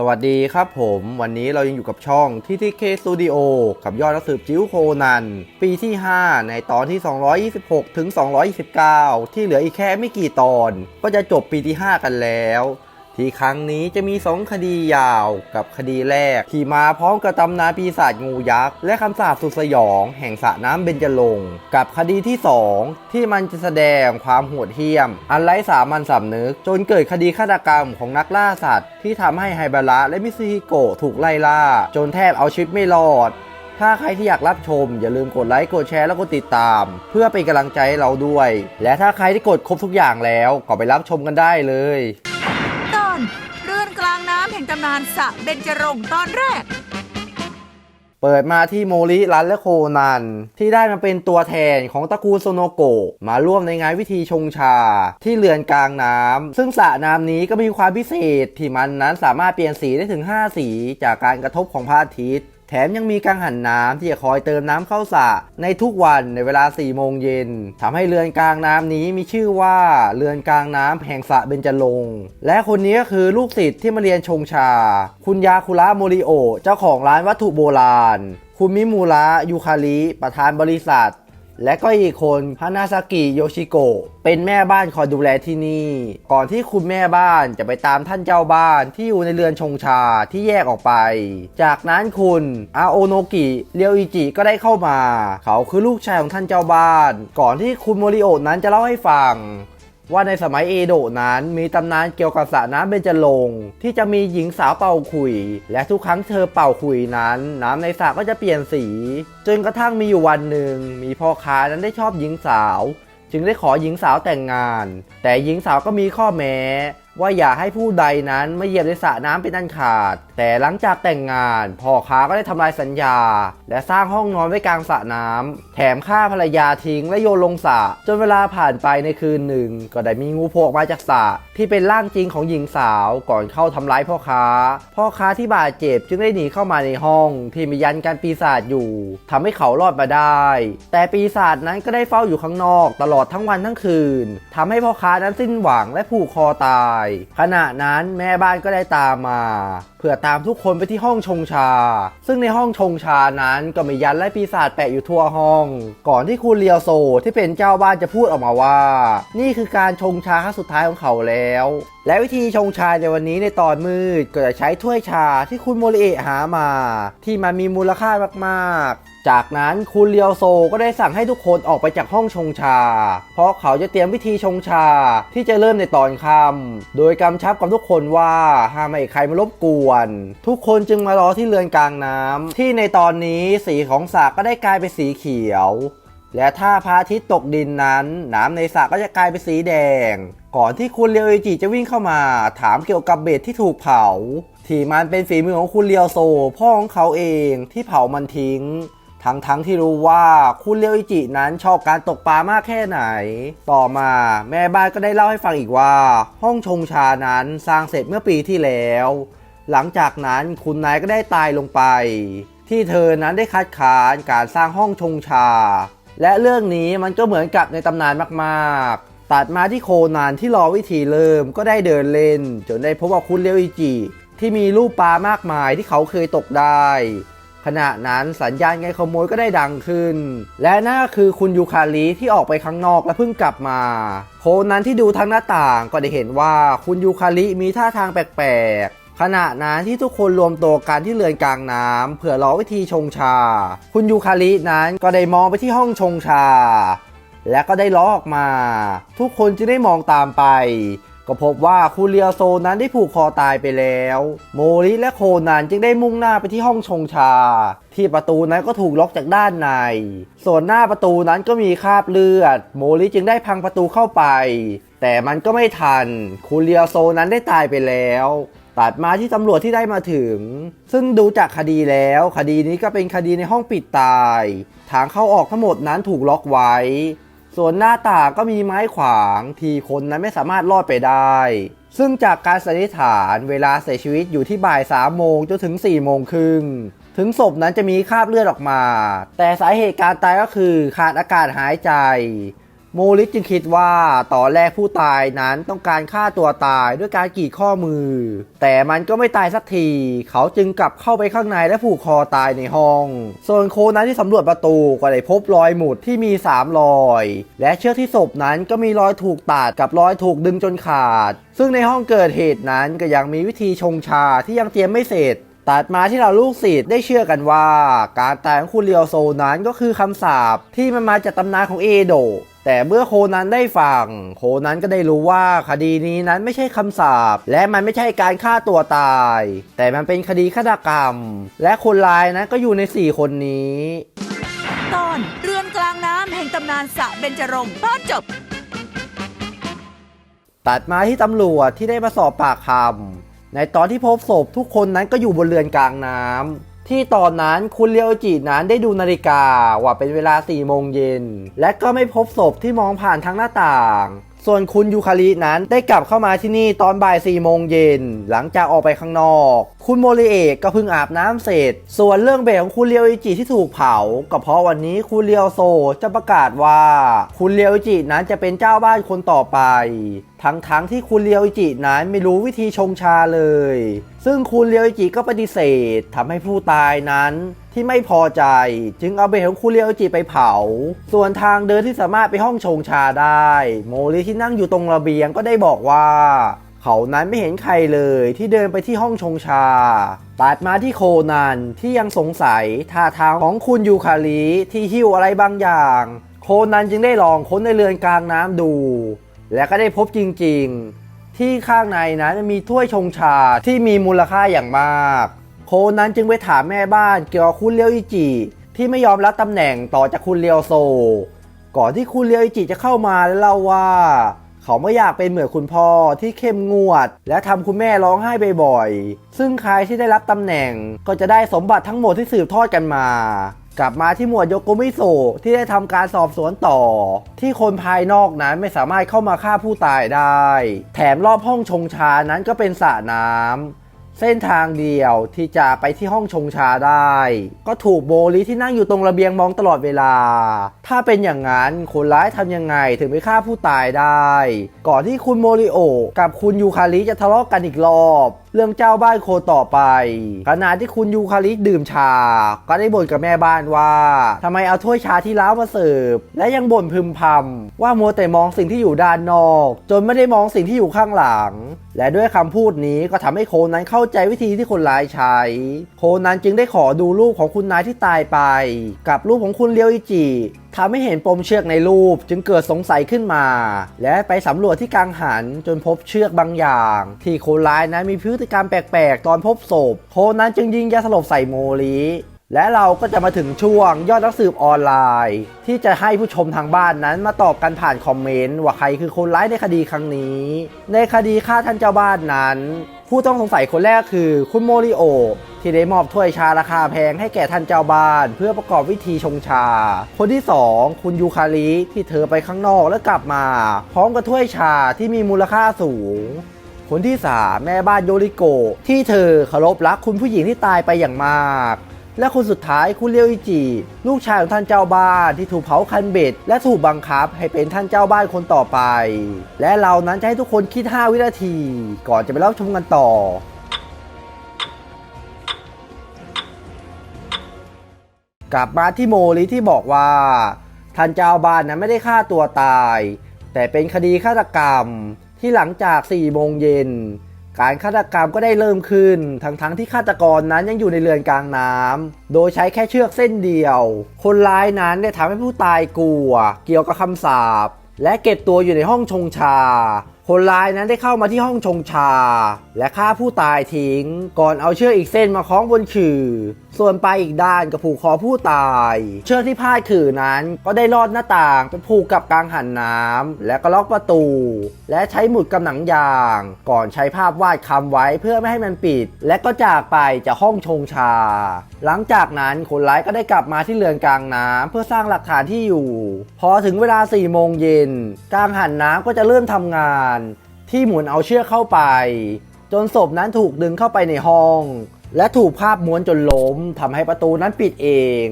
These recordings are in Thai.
สวัสดีครับผมวันนี้เรายังอยู่กับช่อง TTK Studio กับยอดนักสืบจิ๋วโคนัน ปีที่ 5 ในตอนที่ 226 ถึง 229 ที่เหลืออีกแค่ไม่กี่ตอน ก็จะจบปีที่ 5 กันแล้ว ที่ครั้งนี้จะมี 2 คดียาวกับคดีแรก ที่มาพร้อมกับตำนานปีศาจงูยักษ์ และคำสาปสุดสยอง แห่งสระน้ำเบญจรงกับคดีที่ 2 ที่มันจะแสดงความโหดเหี้ยม อันไร้สามัญสำนึก จนเกิดคดีฆาตกรรมของนักล่าสัตว์ ที่ทำให้ไฮบาระและมิซึฮิโกะถูกไล่ล่า จนแทบเอาชีวิตไม่รอดถ้าใครที่อยากรับชม อย่าลืมกดไลค์ กดแชร์ แล้วก็ติดตาม เพื่อเป็นกำลังใจให้เราด้วย และถ้าใครที่กดครบทุกอย่างแล้วก็ไปรับชมกันได้เลยำนานสะเบญจรงค์ตอนแรก เปิดมาที่โมริรันและโคนัน ที่ได้มาเป็นตัวแทนของตระกูลโซโนโกะมาร่วมในงานวิธีชงชา ที่เรือนกลางน้ำซึ่งสระน้ำนี้ก็มีความพิเศษที่มันนั้นสามารถเปลี่ยนสีได้ถึง 5 สีจากการกระทบของพระอาทิตย์ แถมยังมีกังหันน้ำที่จะคอยเติมน้ำเข้าสระในทุกวันในเวลา 4 โมงเย็นทำให้เรือนกลางน้ำนี้มีชื่อว่าเรือนกลางน้ำแห่งสระเบญจรงค์และคนนี้ก็คือลูกศิษย์ที่มาเรียนชงชา คุณยาคุระโมริโอ เจ้าของร้านวัตถุโบราณ คุณมิมูระยูคาริประธานบริษัท และก็อีกคนฮานาซากิโยชิโกะเป็นแม่บ้านคอยดูแลที่นี่ ก่อนที่คุณแม่บ้านจะไปตามท่านเจ้าบ้านที่อยู่ในเรือนชงชาที่แยกออกไป จากนั้นคุณอาโอโนกิเรียวอิจิก็ได้เข้ามา เขาคือลูกชายของท่านเจ้าบ้าน ก่อนที่คุณโมริโอนั้นจะเล่าให้ฟัง ว่าในสมัยเอโดะนั้นมีตำนานเกี่ยวกับสระน้ำเบญจรงค์ที่จะมีหญิงสาวเป่าขุย และทุกครั้งเธอเป่าขุยนั้น น้ำในสระก็จะเปลี่ยนสี จนกระทั่งมีอยู่วันหนึ่ง มีพ่อค้านั้นได้ชอบหญิงสาว จึงได้ขอหญิงสาวแต่งงาน แต่หญิงสาวก็มีข้อแม้ ว่าอย่าให้ผู้ใดนั้นมาเหยียบในสระน้ำเป็นอันขาด แต่หลังจากแต่งงานพ่อค้าก็ได้ทำลายสัญญา และสร้างห้องนอนไว้กลางสระน้ำแถมฆ่าภรรยาทิ้งและโยนลงสระจนเวลาผ่านไปในคืนหนึ่ง ก็ได้มีงูโผล่มาจากสระที่เป็นร่างจริงของหญิงสาวก่อนเข้าทำร้ายพ่อค้า พ่อค้าที่บาดเจ็บจึงได้หนีเข้ามาในห้องที่มียันการปีศาจอยู่ทำให้เขารอดมาได้ แต่ปีศาจนั้นก็ได้เฝ้าอยู่ข้างนอกตลอดทั้งวันทั้งคืนทำให้พ่อค้านั้นสิ้นหวังและผูกคอตาย ขณะนั้นแม่บ้านก็ได้ตามมา เพื่อตามทุกคนไปที่ห้องชงชา ซึ่งในห้องชงชานั้นก็มียันและปีศาจแปะอยู่ทั่วห้อง ก่อนที่คุณเลียวโซที่เป็นเจ้าบ้านจะพูดออกมาว่า นี่คือการชงชาครั้งสุดท้ายของเขาแล้ว และวิธีชงชาในวันนี้ในตอนมืดก็จะใช้ถ้วยชาที่คุณโมริเอะหามา ที่มันมีมูลค่ามากๆจากนั้นคุณเลียวโซก็ได้สั่งให้ทุกคนออกไปจากห้องชงชา เพราะเขาจะเตรียมวิธีชงชาที่จะเริ่มในตอนค่ำโดยกำชับกับทุกคนว่าห้ามให้ใครมารบกวน ทุกคนจึงมารอที่เรือนกลางน้ำที่ในตอนนี้สีของสระก็ได้กลายเป็นสีเขียว และถ้าพระอาทิตย์ตกดินนั้น น้ำในสระก็จะกลายเป็นสีแดง ก่อนที่คุณเรียวอิจิจะวิ่งเข้ามา ถามเกี่ยวกับเบ็ดที่ถูกเผาที่มันเป็นฝีมือของคุณเรียวโซพ่อของเขาเองที่เผามันทิ้ง ทั้งทั้งๆที่รู้ว่าคุณเรียวอิจินั้นชอบการตกปลามากแค่ไหน ต่อมาแม่บ้านก็ได้เล่าให้ฟังอีกว่า ห้องชงชานั้นสร้างเสร็จเมื่อปีที่แล้ว หลังจากนั้นคุณนายก็ได้ตายลงไป ที่เธอนั้นได้คัดค้านการสร้างห้องชงชา และเรื่องนี้มันก็เหมือนกับในตำนานมากๆ ตัดมาที่โคนันที่รอวิธีเริ่มก็ได้เดินเล่น จนได้พบว่าคุณเลียวอิจิที่มีรูปปลามากมายที่เขาเคยตกได้ ขณะนั้นสัญญาณไงขโมยก็ได้ดังขึ้น และนั่นก็คือคุณยูคาริที่ออกไปข้างนอกและเพิ่งกลับมา โคนั้นที่ดูทางหน้าต่างก็ได้เห็นว่าคุณยูคาริมีท่าทางแปลกๆ ขณะนั้นที่ทุกคนรวมตัวกันที่เรือนกลางน้ำเพื่อรอวิธีชงชา คุณยูคารินั้นก็ได้มองไปที่ห้องชงชา และก็ได้ล้อออกมา ทุกคนจึงได้มองตามไป ก็พบว่าคูเรียโซนั้นได้ผูกคอตายไปแล้ว โมริและโคนันจึงได้มุ่งหน้าไปที่ห้องชงชา ที่ประตูนั้นก็ถูกล็อกจากด้านใน ส่วนหน้าประตูนั้นก็มีคราบเลือด โมริจึงได้พังประตูเข้าไป แต่มันก็ไม่ทัน คูเรียโซนั้นได้ตายไปแล้วตัดมาที่ตำรวจที่ได้มาถึง ซึ่งดูจากคดีแล้วคดีนี้ก็เป็นคดีในห้องปิดตาย ทางเข้าออกทั้งหมดนั้นถูกล็อกไว้ ส่วนหน้าต่างก็มีไม้ขวางที่คนนั้นไม่สามารถรอดไปได้ ซึ่งจากการสันนิษฐานเวลาเสียชีวิตอยู่ที่บ่าย3โมงจนถึง4โมงครึ่งถึงศพนั้นจะมีคราบเลือดออกมา แต่สาเหตุการตายก็คือขาดอากาศหายใจ โมลิสจึงคิดว่าตอนแรกผู้ตายนั้นต้องการฆ่าตัวตายด้วยการกรีดข้อมือ แต่มันก็ไม่ตายสักที เขาจึงกลับเข้าไปข้างในและผูกคอตายในห้อง ส่วนโคนั้นที่สำรวจประตูก็ได้พบรอยหมุดที่มี 3 รอย และเชือกที่ศพนั้นก็มีรอยถูกตัดกับรอยถูกดึงจนขาด ซึ่งในห้องเกิดเหตุนั้นก็ยังมีวิธีชงชาที่ยังเตรียมไม่เสร็จตัดมาที่เราลูกศิษย์ได้เชื่อกันว่า การตายของคุณเรียวโซนั้นก็คือคำสาปที่มันมาจากตำนานของเอโดะ แต่เมื่อโคนั้นได้ฟังโคนั้นก็ได้รู้ว่าคดีนี้นั้นไม่ใช่คำสาปและมันไม่ใช่การฆ่าตัวตาย แต่มันเป็นคดีฆาตกรรม และคนร้ายนั้นก็อยู่ใน 4 คนนี้ ตอนเรือนกลางน้ำแห่งตำนานสระเบญจรงค์ตอนจบ ตัดมาที่ตำรวจที่ได้มาสอบปากคำในตอนที่พบศพทุกคนนั้นก็อยู่บนเรือนกลางน้ำ ที่ตอนนั้นคุณเลียวจินั้นได้ดูนาฬิกาว่าเป็นเวลา4โมงเย็นและก็ไม่พบศพที่มองผ่านทางหน้าต่าง ส่วนคุณยูคารินั้นได้กลับเข้ามาที่นี่ตอนบ่าย4โมงเย็น หลังจากออกไปข้างนอก คุณโมริเอะก็เพิ่งอาบน้ำเสร็จ ส่วนเรื่องเบรของคุณเลียวอิจิที่ถูกเผา ก็เพราะวันนี้คุณเลียวโซจะประกาศว่า คุณเลียวอิจินั้นจะเป็นเจ้าบ้านคนต่อไปทั้งๆทที่คุณเลียวอิจินั้นไม่รู้วิธีชงชาเลย ซึ่งคุณเลียวอิจิก็ปฏิเสธทำให้ผู้ตายนั้น ที่ไม่พอใจ จึงเอาเบรของคุณเลียวอิจิไปเผา ส่วนทางเดินที่สามารถไปห้องชงชาได้ โมริที่นั่งอยู่ตรงระเบียงก็ได้บอกว่า เขานั้นไม่เห็นใครเลยที่เดินไปที่ห้องชงชาตัดมาที่โคนันที่ยังสงสัยท่าทางของคุณยูคาริที่หิ้วอะไรบางอย่าง โคนันจึงได้ลองค้นในเรือนกลางน้ำดู และก็ได้พบจริง ๆ ที่ข้างในนั้นมีถ้วยชงชาที่มีมูลค่าอย่างมาก โคนั้นจึงไปถามแม่บ้านเกี่ยวกับคุณเลียวอิจิที่ไม่ยอมรับตำแหน่งต่อจากคุณเลียวโซ ก่อนที่คุณเลียวอิจิจะเข้ามาและเล่าว่า เขาไม่อยากเป็นเหมือนคุณพ่อที่เข้มงวด และทำคุณแม่ร้องไห้บ่อยๆ ซึ่งใครที่ได้รับตำแหน่งก็จะได้สมบัติทั้งหมดที่สืบทอดกันมากลับมาที่หมวดโยโกมิโซที่ได้ทำการสอบสวนต่อ ที่คนภายนอกนั้นไม่สามารถเข้ามาฆ่าผู้ตายได้ แถมรอบห้องชงชานั้นก็เป็นสระน้ำ เส้นทางเดียวที่จะไปที่ห้องชงชาได้ ก็ถูกโบลิที่นั่งอยู่ตรงระเบียงมองตลอดเวลา ถ้าเป็นอย่างนั้นคนร้ายทำยังไงถึงไปฆ่าผู้ตายได้ ก่อนที่คุณโมริโอกับคุณยูคาริจะทะเลาะกันอีกรอบเรื่องเจ้าบ้านโคต่อไป ขณะที่คุณยูคาริดื่มชา ก็ได้บ่นกับแม่บ้านว่าทำไมเอาถ้วยชาที่ล้ามาเสิร์ฟ และยังบ่นพึมพำว่ามัวแต่มองสิ่งที่อยู่ด้านนอก จนไม่ได้มองสิ่งที่อยู่ข้างหลัง และด้วยคำพูดนี้ก็ทำให้โคนั้นเข้าใจวิธีที่คนร้ายใช้ โคนั้นจึงได้ขอดูรูปของคุณนายที่ตายไป กับรูปของคุณเลียวอิจิ ทำให้เห็นปมเชือกในรูปจึงเกิดสงสัยขึ้นมา และไปสำรวจที่กังหันจนพบเชือกบางอย่าง ที่คนร้ายนั้นมีพฤติกรรมแปลกๆ ตอนพบศพโคนั้นจึงยิงยาสลบใส่โมริและเราก็จะมาถึงช่วงยอดนักสืบออนไลน์ ที่จะให้ผู้ชมทางบ้านนั้นมาตอบกันผ่านคอมเมนต์ว่าใครคือคนร้ายในคดีครั้งนี้ ในคดีฆ่าท่านเจ้าบ้านนั้น ผู้ต้องสงสัยคนแรกคือคุณโมริโอ ที่ได้มอบถ้วยชาราคาแพงให้แก่ท่านเจ้าบ้าน เพื่อประกอบวิธีชงชา คนที่ 2 คุณยูคาริที่เธอไปข้างนอกแล้วกลับมา พร้อมกับถ้วยชาที่มีมูลค่าสูง คนที่ 3 แม่บ้านโยริโก ที่เธอเคารพรักคุณผู้หญิงที่ตายไปอย่างมาก และคนสุดท้ายคุณเลียวอิจิ ลูกชายของท่านเจ้าบ้านที่ถูกเผาคันเบ็ด และถูกบังคับให้เป็นท่านเจ้าบ้านคนต่อไป และเรานั้นจะให้ทุกคนคิด 5 วินาที ก่อนจะไปรับชมกันต่อกลับมาที่โมริที่บอกว่า ท่านเจ้าบ้านนั้นไม่ได้ฆ่าตัวตาย แต่เป็นคดีฆาตกรรมที่หลังจาก4โมงเย็น การฆาตกรรมก็ได้เริ่มขึ้น ทั้งๆทที่ฆาตกรนั้นยังอยู่ในเรือนกลางน้ำโดยใช้แค่เชือกเส้นเดียว คนร้ายนั้นได้ทำให้ผู้ตายกลัว เกี่ยวกับคำสาปและเก็บตัวอยู่ในห้องชงชา คนร้ายนั้นได้เข้ามาที่ห้องชงชา และฆ่าผู้ตายทิ้ง ก่อนเอาเชือกอีกเส้นมาคล้องบนขื่อ ส่วนปลายอีกด้านก็ผูกคอผู้ตาย เชือกที่พาดขื่อนั้นก็ได้ลอดหน้าต่างไปผูกกับกลางหันน้ำและก็ล็อกประตู และใช้หมุดกับหนังยาง ก่อนใช้ภาพวาดคำไว้เพื่อไม่ให้มันปิด และก็จากไปจากห้องชงชา หลังจากนั้นคนร้ายก็ได้กลับมาที่เรือนกลางน้ำเพื่อสร้างหลักฐานที่อยู่ พอถึงเวลา4โมงเย็นกลางหันน้ำก็จะเริ่มทำงาน ที่หมุนเอาเชือกเข้าไป จนศพนั้นถูกดึงเข้าไปในห้อง และถูกภาพม้วนจนล้มทำให้ประตูนั้นปิดเอง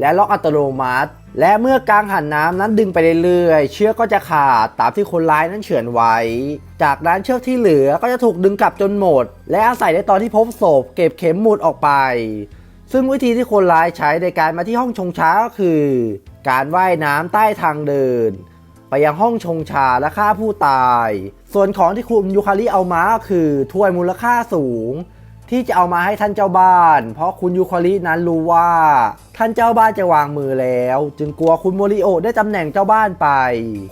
และล็อกอัตโนมัติ และเมื่อกางหันน้ำนั้นดึงไปเรื่อยๆ เชือกก็จะขาดตามที่คนร้ายนั้นเฉือนไว้ จากนั้นเชือกที่เหลือก็จะถูกดึงกลับจนหมด และอาศัยในตอนที่พบศพเก็บเข็มหมุดออกไป ซึ่งวิธีที่คนร้ายใช้ในการมาที่ห้องชงช้าก็คือ การว่ายน้ำใต้ทางเดิน ไปยังห้องชงชาและฆ่าผู้ตาย ส่วนของที่คุณยูคาริเอามาคือถ้วยมูลค่าสูง ที่จะเอามาให้ท่านเจ้าบ้าน เพราะคุณยูคารินั้นรู้ว่า ท่านเจ้าบ้านจะวางมือแล้ว จึงกลัวคุณโมริโอได้ตำแหน่งเจ้าบ้านไป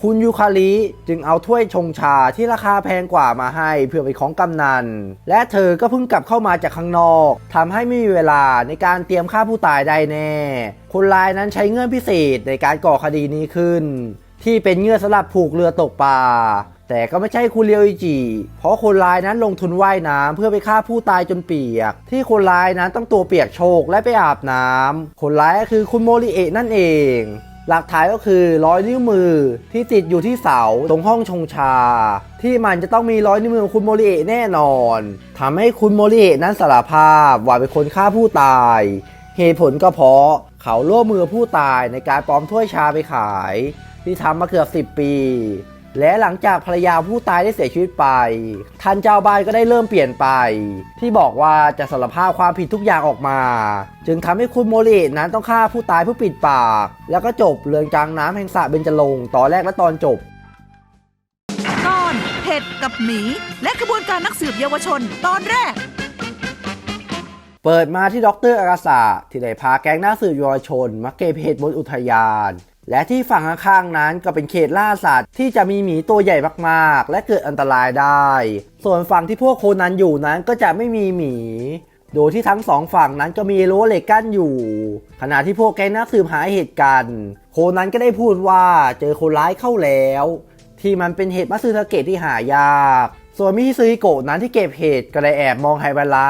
คุณยูคาริจึงเอาถ้วยชงชาที่ราคาแพงกว่ามาให้เพื่อเป็นของกำนัน และเธอก็เพิ่งกลับเข้ามาจากข้างนอกทำให้ไม่มีเวลาในการเตรียมฆ่าผู้ตายได้แน่ คนร้ายนั้นใช้เงื่อนพิเศษในการก่อคดีนี้ขึ้น ที่เป็นเงื่อนสำหรับผูกเรือตกปลาแต่ก็ไม่ใช่คุณเรียวอิจิ เพราะคนร้ายนั้นลงทุนว่ายน้ำเพื่อไปฆ่าผู้ตายจนเปียก ที่คนร้ายนั้นต้องตัวเปียกโชกและไปอาบน้ำคนร้ายก็คือคุณโมริเอะนั่นเอง หลักฐานก็คือรอยนิ้วมือที่ติดอยู่ที่เสาตรงห้องชงชา ที่มันจะต้องมีรอยนิ้วมือของคุณโมริเอะแน่นอนทำให้คุณโมริเอะนั้นสารภาพว่าเป็นคนฆ่าผู้ตาย เหตุผลก็เพราะเขาร่วมมือผู้ตายในการปลอมถ้วยชาไปขาย ที่ทำมาเกือบ 10 ปี และหลังจากภรรยาผู้ตายได้เสียชีวิตไป ท่านเจ้าบ้านก็ได้เริ่มเปลี่ยนไป ที่บอกว่าจะสารภาพความผิดทุกอย่างออกมา จึงทำให้คุณโมรินั้นต้องฆ่าผู้ตายเพื่อปิดปาก แล้วก็จบเรื่องจางน้ำแห่งสระเบญจรงค์ตอนแรกและตอนจบ ตอนเห็ดกับหมี และกระบวนการนักสืบเยาวชน ตอนแรก เปิดมาที่ดรอากาศาที่ได้พาแก๊งนักสืบเยาวชนมาเก็บเห็ดบนอุทยาน และที่ฝั่งข้างๆนั้นก็เป็นเขตล่าสัตว์ที่จะมีหมีตัวใหญ่มากๆ และเกิดอันตรายได้ ส่วนฝั่งที่พวกโคนันอยู่นั้นก็จะไม่มีหมี โดยที่ทั้งสองฝั่งนั้นก็มีรั้วเหล็กกั้นอยู่ ขณะที่พวกแก๊งนักสืบหาเหตุกันโคนันก็ได้พูดว่าเจอคนร้ายเข้าแล้ว ที่มันเป็นเห็ดมัตสึทาเกะที่หายาก ส่วนมิฮิซึฮิโกะนั้นที่เก็บเห็ดก็เลยแอบมองไฮบาระ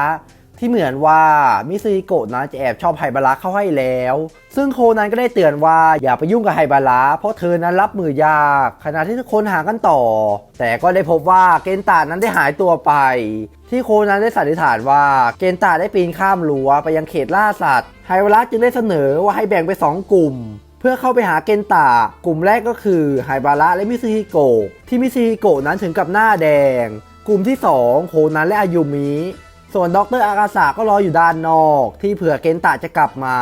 ที่เหมือนว่ามิซึฮิโกะนั้นจะแอบชอบไฮบาระเข้าให้แล้ว ซึ่งโคนั้นก็ได้เตือนว่าอย่าไปยุ่งกับไฮบาระเพราะเธอนั้นรับมือยาก ขณะที่ทุกคนหากันต่อ แต่ก็ได้พบว่าเกนตานั้นได้หายตัวไป ที่โคนั้นได้สันนิษฐานว่าเกนตาได้ปีนข้ามรั้วไปยังเขตล่าสัตว์ไฮบาระจึงได้เสนอว่าให้แบ่งไปนสองกลุ่มเพื่อเข้าไปหาเกนตากลุ่มแรกก็คือไฮบาระและมิซึฮิโกะที่มิซึฮิโกะนั้นถึงกับหน้าแดง กลุ่มที่สองโคนันและอายุมิ ส่วนดรอากาศาก็รออยู่ด้านนอก ที่เผื่อเกนตะจะกลับมา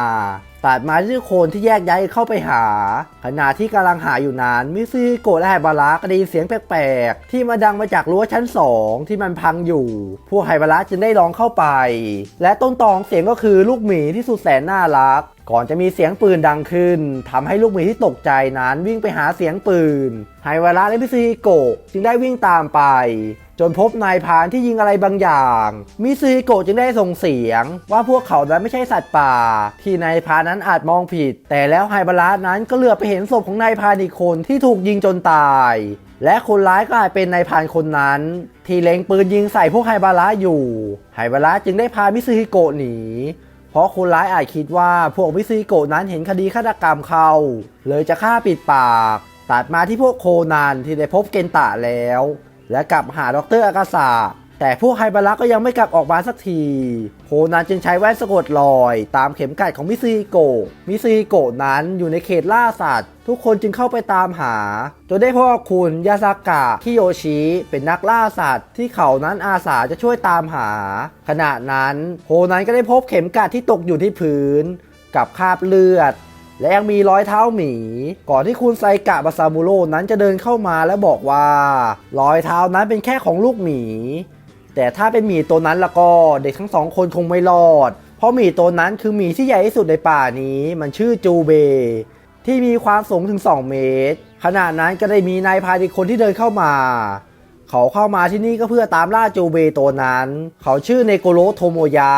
ตัดมาที่ทุกคนที่แยกย้ายเข้าไปหา ขณะที่กำลังหาอยู่นั้นมิซึฮิโกะและไฮบาระก็ได้ยินเสียงแปลกๆ ที่มาดังมาจากรั้วชั้นสองที่มันพังอยู่ พวกไฮบาระจึงได้ลองเข้าไป และต้นตอของเสียงก็คือลูกหมีที่สุดแสนน่ารัก ก่อนจะมีเสียงปืนดังขึ้นทำให้ลูกหมีที่ตกใจนั้นวิ่งไปหาเสียงปืนไฮวาระและมิซึฮิโกะจึงได้วิ่งตามไป จนพบนายพานที่ยิงอะไรบางอย่าง มิซึฮิโกะจึงได้ส่งเสียง ว่าพวกเขานั้นไม่ใช่สัตว์ป่า ที่นายพานนั้นอาจมองผิด แต่แล้วไฮบาระนั้นก็เหลือบไปเห็นศพของนายพานอีกคนที่ถูกยิงจนตาย และคนร้ายก็อาจเป็นนายพานคนนั้น ที่เล็งปืนยิงใส่พวกไฮบาระอยู่ไฮบาระจึงได้พามิซึฮิโกะหนีเพราะคนร้ายอาจคิดว่าพวกมิซึฮิโกะนั้นเห็นคดีฆาตกรรมเขาเลยจะฆ่าปิดปาก ตัดมาที่พวกโคนันที่ได้พบเกนตะแล้ว และกลับหาดรอากาศาแต่พวกไฮบาระก็ยังไม่กลับออกมาสักทีโคนันจึงใช้แว่นสะกดรอย ตามเข็มกัดของมิซึฮิโกะมิซึฮิโกะนั้นอยู่ในเขตล่าสัตว์ ทุกคนจึงเข้าไปตามหา จนได้พบว่าคุณยาซากะคิโยชิเป็นนักล่าสัตว์ ที่เขานั้นอาสาจะช่วยตามหา ขณะนั้นโคนันก็ได้พบเข็มกัดที่ตกอยู่ที่พื้น กับคราบเลือด และยังมีรอยเท้าหมี ก่อนที่คุณไซกะบาซามูโรนั้นจะเดินเข้ามาและบอกว่า รอยเท้านั้นเป็นแค่ของลูกหมี แต่ถ้าเป็นหมีตัวนั้นแล้วก็เด็กทั้งสองคนคงไม่รอด เพราะหมีตัวนั้นคือหมีที่ใหญ่ที่สุดในป่านี้ มันชื่อจูเบ ที่มีความสูงถึง 2 เมตร ขณะนั้นก็ได้มีนายพานอีกคนที่เดินเข้ามา เขาเข้ามาที่นี่ก็เพื่อตามล่าจูเบตัวนั้น เขาชื่อเนโกโรโทโมยะ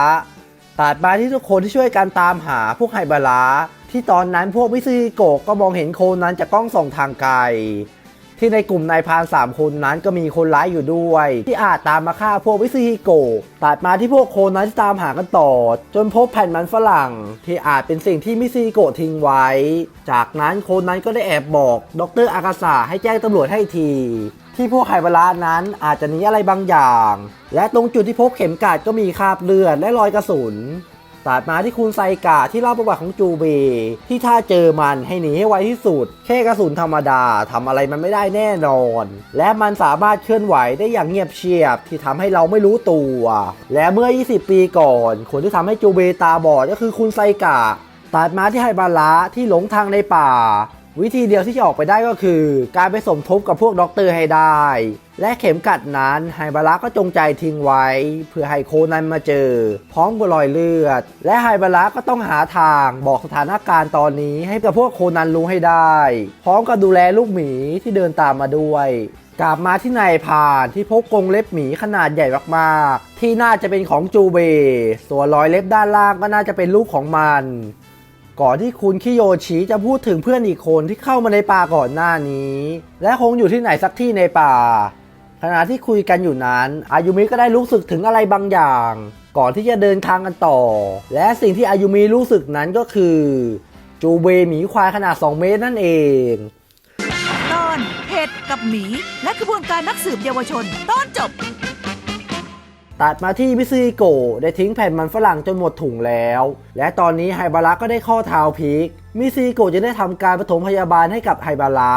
ตัดมาที่ทุกคนที่ช่วยกันตามหาพวกไฮบาระ ที่ตอนนั้นพวกมิซึฮิโกะก็มองเห็นโคนั้นจากกล้องส่องทางไกล ที่ในกลุ่มนายพานสามคนนั้นก็มีคนร้ายอยู่ด้วย ที่อาจตามมาฆ่าพวกมิซึฮิโกะตัดมาที่พวกโคนั้นที่ตามหากันต่อ จนพบแผ่นมันฝรั่ง ที่อาจเป็นสิ่งที่มิซึฮิโกะทิ้งไว้ จากนั้นโคนั้นก็ได้แอบบอกดรอากาศาให้แจ้งตำรวจให้ที ที่พวกไฮบาระนั้นอาจจะหนีอะไรบางอย่าง และตรงจุดที่พบเข็มกลัดก็มีคราบเลือดและรอยกระสุน ตัดมาที่คุณไซกะที่เล่าประวัติของจูเบ ที่ถ้าเจอมันให้หนีให้ไวที่สุด แค่กระสุนธรรมดาทำอะไรมันไม่ได้แน่นอน และมันสามารถเคลื่อนไหวได้อย่างเงียบเชียบที่ทำให้เราไม่รู้ตัว และเมื่อ 20 ปีก่อน คนที่ทำให้จูเบตาบอดก็คือคุณไซกะตัดมาที่ไฮบาระที่หลงทางในป่า วิธีเดียวที่จะออกไปได้ก็คือ การไปสมทบกับพวกด็อกเตอร์ให้ได้ และเข็มกัดนั้นไฮบาระก็จงใจทิ้งไว้ เพื่อให้โคนันมาเจอ พร้อมกับรอยเลือด และไฮบาระก็ต้องหาทางบอกสถานการณ์ตอนนี้ให้กับพวกโคนันรู้ให้ได้ พร้อมกับดูแลลูกหมีที่เดินตามมาด้วยกลับมาที่นายพานที่พบกรงเล็บหมีขนาดใหญ่มากๆ ที่น่าจะเป็นของจูเบ ส่วนรอยเล็บด้านล่างก็น่าจะเป็นลูกของมัน ก่อนที่คุณคิโยชิจะพูดถึงเพื่อนอีกคนที่เข้ามาในป่าก่อนหน้านี้ และคงอยู่ที่ไหนสักที่ในป่า ขณะที่คุยกันอยู่นั้น อายุมิก็ได้รู้สึกถึงอะไรบางอย่าง ก่อนที่จะเดินทางกันต่อ และสิ่งที่อายุมิรู้สึกนั้นก็คือ จูเบหมีควายขนาด 2 เมตรนั่นเองตอนเห็ดกับหมีและกระบวนการนักสืบเยาวชนตอนจบ ตัดมาที่มิซึโกะได้ทิ้งแผ่นมันฝรั่งจนหมดถุงแล้ว และตอนนี้ไฮบาระก็ได้ข้อเท้าพลิกมิซึโกะจะได้ทำการปฐมพยาบาลให้กับไฮบาระ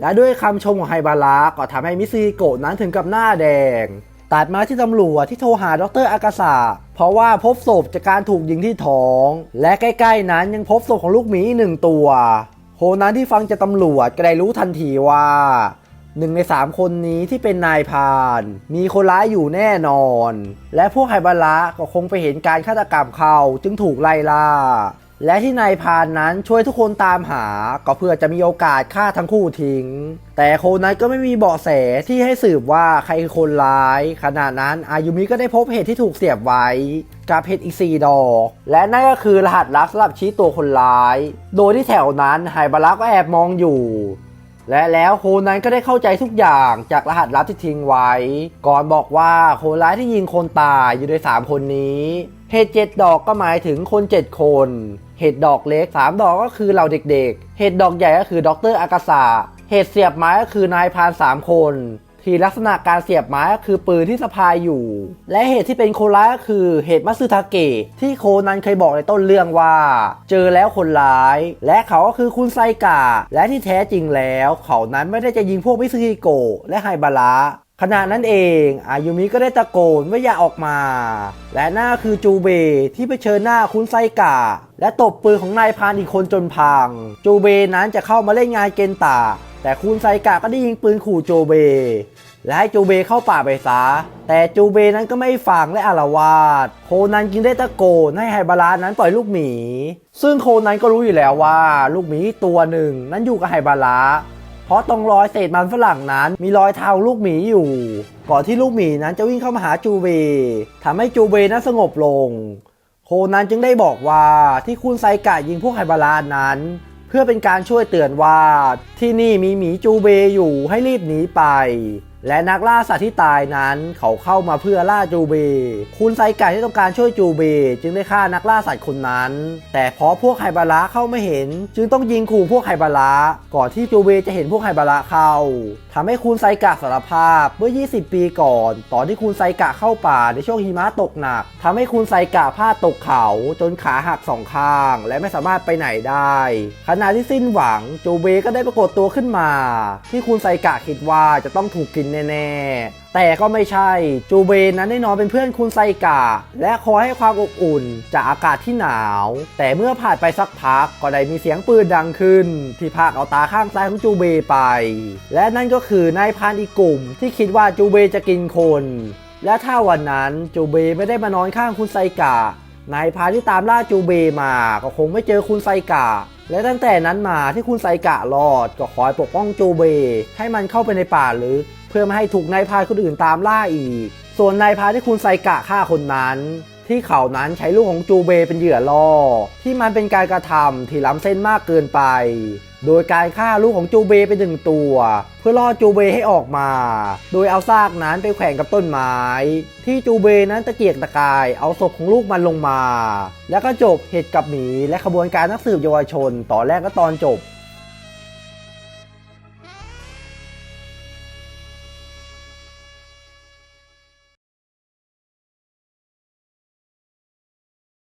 และด้วยคำชมของไฮบาระก็ทำให้มิซึโกะนั้นถึงกับหน้าแดง ตัดมาที่ตำรวจที่โทรหาดรอากาศะเพราะว่าพบศพจากการถูกยิงที่ท้อง และใกล้ๆนั้นยังพบศพของลูกหมีอีกหนึ่งตัวโคนั้นที่ฟังจากตำรวจก็ได้รู้ทันทีว่า หนึ่งในสามคนนี้ที่เป็นนายพาน มีคนร้ายอยู่แน่นอน และพวกไฮบาระก็คงไปเห็นการฆาตกรรมเขาจึงถูกไล่ล่า และที่นายพานนั้นช่วยทุกคนตามหา ก็เพื่อจะมีโอกาสฆ่าทั้งคู่ทิ้ง แต่โคนั้นก็ไม่มีเบาะแสที่ให้สืบว่าใครคือคนร้าย ขณะนั้นอายุมิก็ได้พบเห็ดที่ถูกเสียบไว้ กับเห็ดอีกสี่ดอก และนั่นก็คือรหัสลับสำหรับชี้ตัวคนร้าย โดยที่แถวนั้นไฮบาระก็แอบมองอยู่ และแล้วโคนั้นก็ได้เข้าใจทุกอย่างจากรหัสลับที่ทิ้งไว้ ก่อนบอกว่าคนร้ายที่ยิงคนตายอยู่ในสามคนนี้เห็ดเจ็ดดอกก็หมายถึงคนเจ็ดคน เห็ดดอกเล็กสามดอกก็คือเราเด็กๆ เห็ดดอกใหญ่ก็คือดรอากาศาเห็ดเสียบไม้ก็คือนายพานสาม ผีลักษณะการเสียบไม้ก็คือปืนที่สะพายอยู่ และเหตุที่เป็นคนร้ายก็คือเหตุมัตสึทาเกะที่โคนันเคยบอกในต้นเรื่องว่า เจอแล้วคนร้าย และเขาก็คือคุณไซกะและที่แท้จริงแล้ว เขานั้นไม่ได้จะยิงพวกมิซึฮิโกะและไฮบาระขณะนั้นเองอายุมิก็ได้ตะโกนว่าอย่าออกมา และนั่นก็คือจูเบที่ไปเชิญหน้าคุณไซกะและตบปืนของนายพานอีกคนจนพัง จูเบนั้นจะเข้ามาเล่นงานเกนตา แต่คุณไซกะก็ได้ยิงปืนขู่โจเบ และให้จูเบเข้าป่าไปซะแต่จูเบนั้นก็ไม่ฟังและอารวาสโคนันจึงได้ตะโกนให้ไฮบารานั้นปล่อยลูกหมี ซึ่งโคนันก็รู้อยู่แล้วว่า ลูกหมีตัวหนึ่งนั้นอยู่กับไฮบาราเพราะตรงรอยเศษมันฝรั่งนั้นมีรอยเท้าลูกหมีอยู่ ก่อนที่ลูกหมีนั้นจะวิ่งเข้ามาหาจูเบทำให้จูเบนั้นสงบลง โคนันจึงได้บอกว่าที่คุณไซกะยิงพวกไฮบารานั้นเพื่อเป็นการช่วยเตือนว่าที่นี่มีหมีจูเบอยู่ให้รีบหนีไป และนักล่าสัตว์ที่ตายนั้นเขาเข้ามาเพื่อล่าจูเบคุณไซกะที่ต้องการช่วยจูเบจึงได้ฆ่านักล่าสัตว์คนนั้น แต่พอพวกไฮบาระเข้าไม่เห็น จึงต้องยิงขู่พวกไฮบาระก่อนที่จูเบจะเห็นพวกไฮบาระเข้าทำให้คุณไซกะสารภาพเมื่อ 20 ปีก่อน ตอนที่คุณไซกะเข้าป่าในช่วงหิมะตกหนักทำให้คุณไซกะพลาดตกเขาจนขาหักสองข้าง และไม่สามารถไปไหนได้ขณะที่สิ้นหวังจูเบก็ได้ปรากฏตัวขึ้นมา ที่คุณไซกะคิดว่าจะต้องถูกกินแน่ๆ แต่ก็ไม่ใช่ จูเบนั้นได้นอนเป็นเพื่อนคุณไซกะ และคอยให้ความอบอุ่นจากอากาศที่หนาว แต่เมื่อผ่านไปสักพักก็ได้มีเสียงปืนดังขึ้น ที่ภาคเอาตาข้างซ้ายของจูเบไป และนั่นก็คือนายพานอีกกลุ่ม ที่คิดว่าจูเบจะกินคน และถ้าวันนั้นจูเบไม่ได้มานอนข้างคุณไซกะนายพานที่ตามล่าจูเบมาก็คงไม่เจอคุณไซกะ และตั้งแต่นั้นมาที่คุณไซกะรอดก็คอยปกป้องจูเบ ให้มันเข้าไปในป่าหรือเพื่อไม่ให้ถูกนายพาคนอื่นตามล่าอีก ส่วนนายพาที่คุณไซกะฆ่าคนนั้น ที่เขานั้นใช้ลูกของจูเบเป็นเหยื่อล่อที่มันเป็นการกระทำที่ล้ำเส้นมากเกินไป โดยการฆ่าลูกของจูเบไปหนึ่งตัว เพื่อล่อจูเบให้ออกมา โดยเอาซากนั้นไปแขวนกับต้นไม้ ที่จูเบนั้นตะเกียกตะกายเอาศพของลูกมันลงมา แล้วก็จบเหตุกับหมีและขบวนการนักสืบเยาวชนตอนแรกก็ตอนจบ